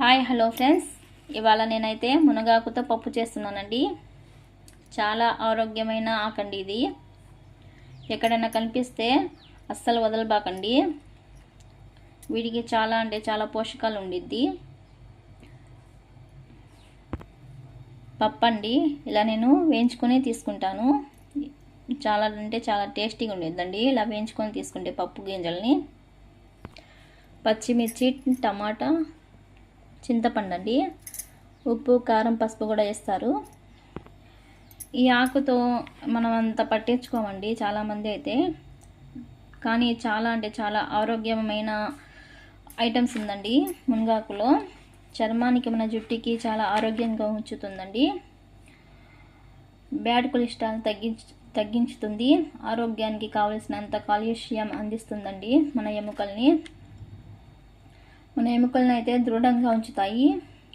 Hi hello friends. ఇవాళ నేనైతే మునగాకుతో పప్పు చేస్తున్నానండి. చాలా ఆరోగ్యమైన ఆకండి ఇది. ఎక్కడైనా కనిపిస్తే అస్సలు వదలబాకండి. వీటికి చాలా అంటే చాలా పోషకాలు ఉండిద్ది. పప్పు అండి ఇలా నేను వేయించుకొని తీసుకుంటాను. చాలా అంటే చాలా టేస్టీగా ఉండేదండి ఇలా వేయించుకొని తీసుకుంటే పప్పు గింజల్ని. పచ్చిమిర్చి టమాటా చింతపండు అండి ఉప్పు కారం పసుపు కూడా వేస్తారు. ఈ ఆకుతో మనం అంత పట్టించుకోమండి చాలామంది అయితే. కానీ చాలా అంటే చాలా ఆరోగ్యమైన ఐటమ్స్ ఉందండి మునగాకులో. చర్మానికి మన జుట్టుకి చాలా ఆరోగ్యంగా ఉంచుతుందండి. Bad cholesterol తగ్గించ తగ్గించుతుంది. ఆరోగ్యానికి కావలసినంత కాల్షియం అందిస్తుందండి మన ఎముకల్ని. మన ఎముకలను అయితే దృఢంగా ఉంచుతాయి.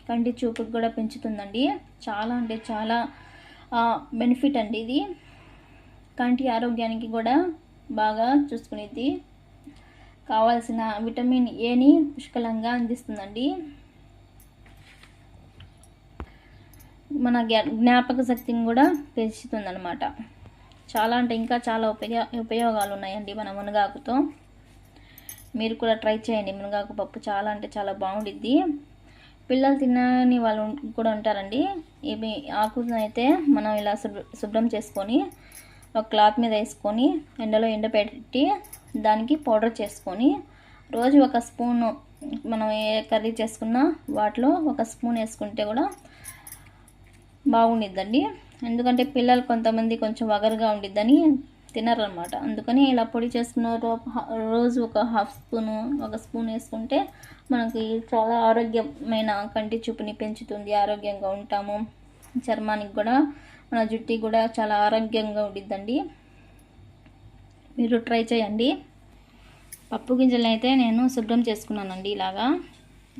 కంటి చూపుకు కూడా పెంచుతుందండి. చాలా అంటే చాలా బెనిఫిట్ అండి ఇది. కంటి ఆరోగ్యానికి కూడా బాగా చూసుకునేది. కావాల్సిన విటమిన్ ఏని పుష్కలంగా అందిస్తుందండి. మన జ్ఞాపక శక్తిని కూడా పెంచుతుందన్నమాట. చాలా అంటే ఇంకా చాలా ఉపయోగ ఉపయోగాలు ఉన్నాయండి మన మునగాకుతో. మీరు కూడా ట్రై చేయండి. మునగాకు పప్పు చాలా అంటే చాలా బాగుండిద్ది. పిల్లలు తినని వాళ్ళు కూడా ఉంటారండి. ఇవి ఆకులను అయితే మనం ఇలా శుభ్రం చేసుకొని ఒక క్లాత్ మీద వేసుకొని ఎండలో ఎండపెట్టి దానికి పౌడర్ చేసుకొని రోజు ఒక స్పూను మనం ఏ కర్రీ చేసుకున్నా వాటిలో ఒక స్పూన్ వేసుకుంటే కూడా బాగుండిద్దండి. ఎందుకంటే పిల్లలు కొంతమంది కొంచెం వగరుగా ఉండిద్దని తినరనమాట అందుకని ఇలా పొడి చేసుకున్న రోజు ఒక హాఫ్ స్పూను ఒక స్పూన్ వేసుకుంటే మనకి చాలా ఆరోగ్యమైన కంటి చూపుని పెంచుతుంది. ఆరోగ్యంగా ఉంటాము. చర్మానికి కూడా మన జుట్టు కూడా చాలా ఆరోగ్యంగా ఉండిద్దండి. మీరు ట్రై చేయండి. పప్పు గింజలను అయితే నేను శుభ్రం చేసుకున్నానండి ఇలాగా.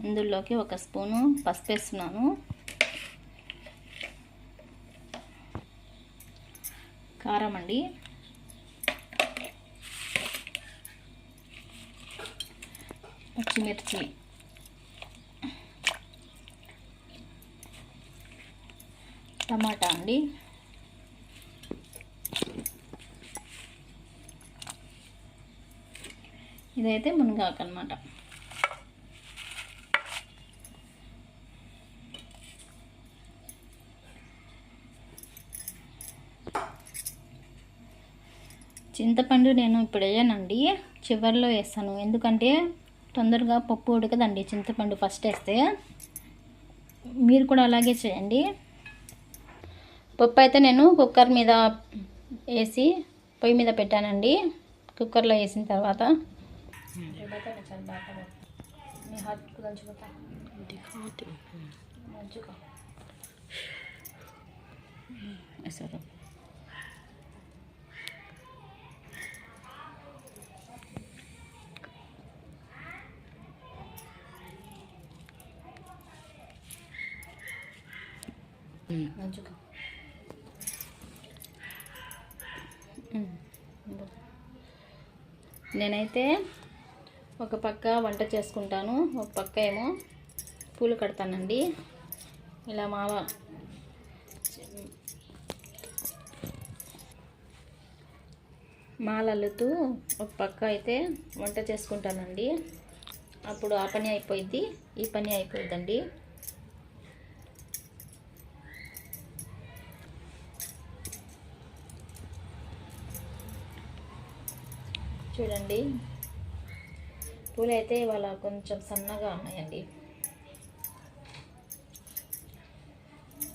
ఇందులోకి ఒక స్పూను పసుపు వేస్తున్నాను. కారం అండి. పచ్చిమిర్చి టమాటా అండి. ఇదైతే మునగాకు అనమాట చింతపండు నేను ఇప్పుడు వేయనండి. చివరిలో వేస్తాను. ఎందుకంటే తొందరగా పప్పు ఉడకదండి చింతపండు ఫస్ట్ వేస్తే. మీరు కూడా అలాగే చేయండి. పప్పు అయితే నేను కుక్కర్ మీద వేసి పొయ్యి మీద పెట్టానండి. కుక్కర్లో వేసిన తర్వాత. సరే. మంచిగా నేనైతే ఒక పక్క వంట చేసుకుంటాను ఒక పక్క ఏమో పూలు కడతానండి. ఇలా మావ మాలల్లుతూ ఒక పక్క అయితే వంట చేసుకుంటానండి. అప్పుడు ఆ పని అయిపోయింది ఈ పని అయిపోయిందండి చూడండి. పూలు అయితే ఇవాళ కొంచెం సన్నగా ఉన్నాయండి.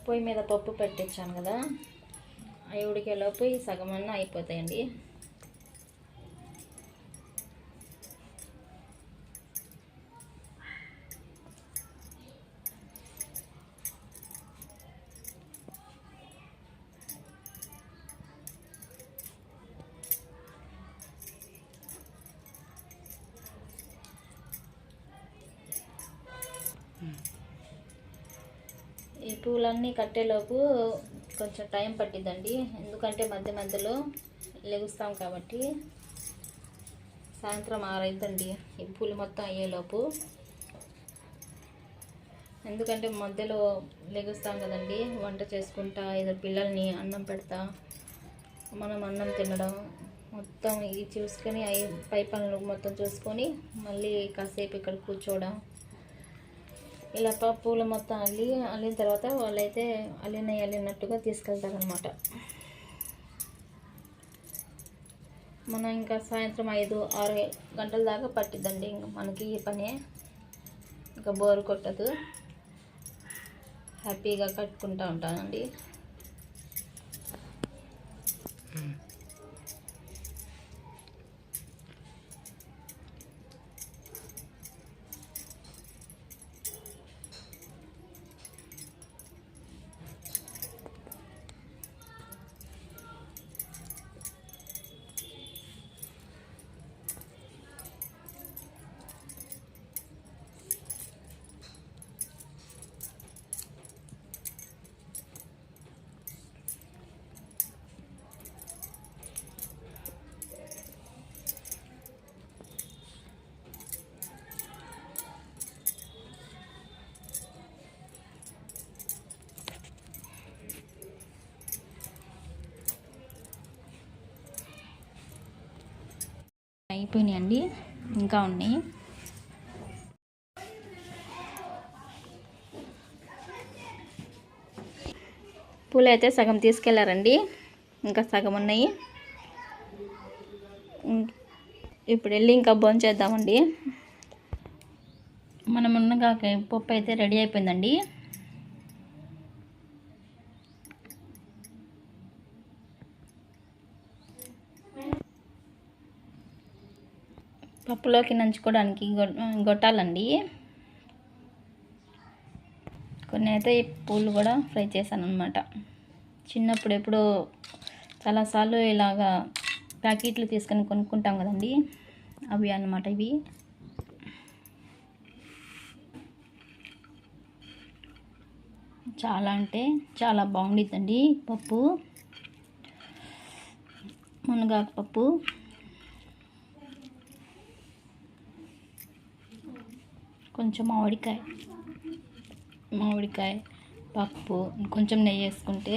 పొయ్యి మీద పప్పు పెట్టించాను కదా. అవి ఉడికేలోపు ఈ సగం అన్న అయిపోతాయండి. పూలన్నీ కట్టేలోపు కొంచెం టైం పట్టిద్దండి. ఎందుకంటే మధ్య మధ్యలో లెగుస్తాం కాబట్టి సాయంత్రం ఆరైద్దండి ఈ పూలు మొత్తం అయ్యేలోపు. ఎందుకంటే మధ్యలో లెగుస్తాం కదండి వంట చేసుకుంటా ఏదో పిల్లల్ని అన్నం పెడతా మనం అన్నం తినడం మొత్తం ఇది చూసుకొని అవి పై పనులు మొత్తం చూసుకొని మళ్ళీ కాసేపు ఇక్కడ కూర్చోవడం ఇలా పూల పూలు మొత్తం అల్లి అల్లిన తర్వాత వాళ్ళైతే అల్లినవి అల్లినట్టుగా తీసుకెళ్తారనమాట మనం ఇంకా సాయంత్రం ఐదు ఆరు గంటల దాకా పట్టిద్దండి. ఇంకా మనకి ఈ పనే. ఇంకా బోరు కొట్టదు. హ్యాపీగా కట్టుకుంటూ ఉంటానండి. అయిపోయినాయండి. ఇంకా ఉన్నాయి. పూలు అయితే సగం తీసుకెళ్ళారండి. ఇంకా సగం ఉన్నాయి. ఇప్పుడు వెళ్ళి ఇంకా భోంచేద్దామండి మనం ఉన్నగా పప్పు అయితే రెడీ అయిపోయిందండి. పప్పులోకి నంచుకోవడానికి గొ- గొట్టాలండి. కొన్ని అయితే ఈ పూలు కూడా ఫ్రై చేశాను అనమాట చిన్నప్పుడు ఎప్పుడో చాలాసార్లు ఇలాగా ప్యాకెట్లు తీసుకొని కొనుక్కుంటాం కదండి. అవి అన్నమాట ఇవి. చాలా అంటే చాలా బాగుండిద్దండి పప్పు. మునగాకు పప్పు. కొంచెం మామిడికాయ. మామిడికాయ పప్పు కొంచెం నెయ్యి వేసుకుంటే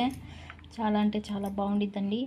చాలా అంటే చాలా బాగుండిద్దండి.